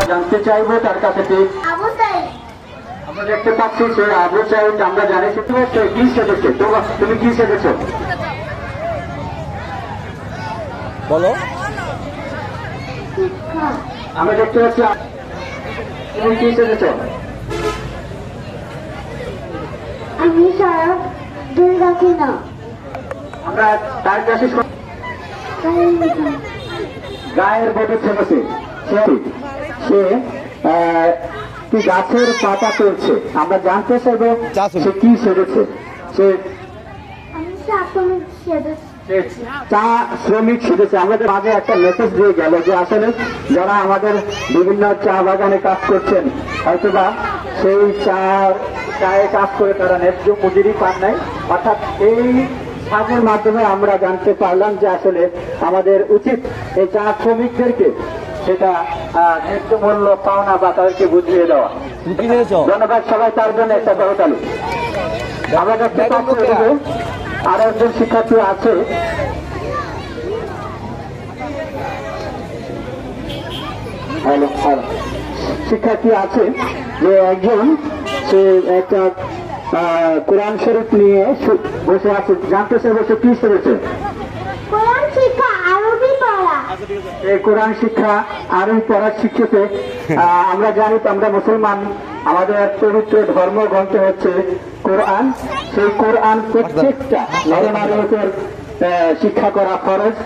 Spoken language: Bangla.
জানতে চাইব তার কাছে আমরা দেখতে পাচ্ছি সে আবু সাহেব আমরা জানি সে কি তোমার তুমি কি সেজেছো? বলো। আমরা দেখতে পাচ্ছি তুমি কি সেজেছো? আমি শরৎ দুর্গা কিনা আমরা তার কাছে গায়ের বটে ছেলেছে সে সে কি গাছের পাতা তুলছে। আমরা জানতে চাইব সে কি সেজেছে। সে চা শ্রমিক সেজেছে। আমাদের মাঝে একটা মেসেজ দিয়ে গেল যে আসলে যারা আমাদের বিভিন্ন চা বাগানে কাজ করছেন হয়তোবা সেই চা চায়ে কাজ করে তারা ন্যায্য মজুরি পান নাই। অর্থাৎ এই সাজের মাধ্যমে আমরা জানতে পারলাম যে আসলে আমাদের উচিত এই চা শ্রমিকদেরকে সেটা ন্যায্য মূল্য পাওনা বা তাদেরকে বুঝিয়ে দেওয়া। ধন্যবাদ সবাই তার জন্য একটা আমরা দেখতে পাচ্ছি একজন শিক্ষার্থী আছে। শিক্ষার্থী আছে যে একজন সে একটা আহ, কোরআন শরীফ নিয়ে বসে আছে। জানতে চাই বসে কি করেছে কোরআন শিক্ষা আরবি পড়া এই কোরআন শিক্ষা আর এই পড়ার শিক্ষিতে আহ, আমরা জানি তো আমরা মুসলমান আমাদের পবিত্র ধর্মগ্রন্থ হচ্ছে কোরআন। সেই কোরআন প্রত্যেকটা নরনারীর উপর আহ, শিক্ষা করা খরচ